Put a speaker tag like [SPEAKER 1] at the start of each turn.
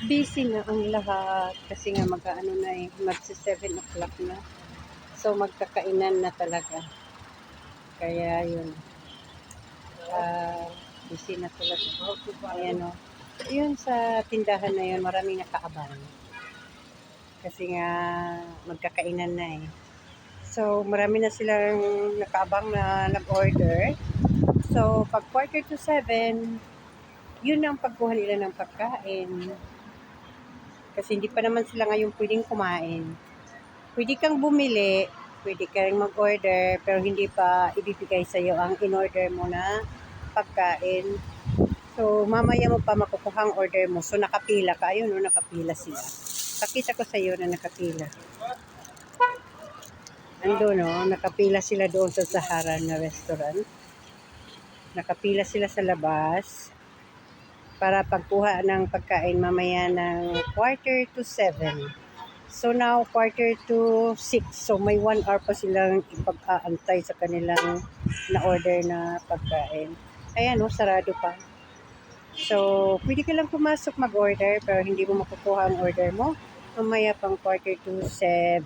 [SPEAKER 1] busy na ang lahat kasi nga mag-ano na eh, magsi 7 o'clock na. So magkakainan na talaga. Kaya yun. Ah, busy na talaga. Ayan o. Yun sa tindahan na yun, maraming nakaabang. Kasi nga magkakainan na eh. So marami na silang nakaabang na nag-order. So pag quarter to 7, yun ang pagkuha nila ng pagkain. Kasi hindi pa naman sila ngayon pwedeng kumain. Pwede kang bumili, pwede kang mag-order, pero hindi pa ibibigay sa iyo ang in-order mo na pagkain. So, mamaya mo pa makukuha ang order mo. So, nakapila ka. Ayun, no, nakapila sila. Pakita ko sa iyo na nakapila. Ando, no? Nakapila sila doon sa Sahara na restaurant. Nakapila sila sa labas para pagkuha ng pagkain mamaya ng quarter to 7. So now, quarter to 6. So may 1 hour pa silang ipag-aantay sa kanilang na-order na pagkain. Ayan, no, sarado pa. So, pwede ka lang pumasok mag-order pero hindi mo makukuha ang order mo. Mamaya pang quarter to 7.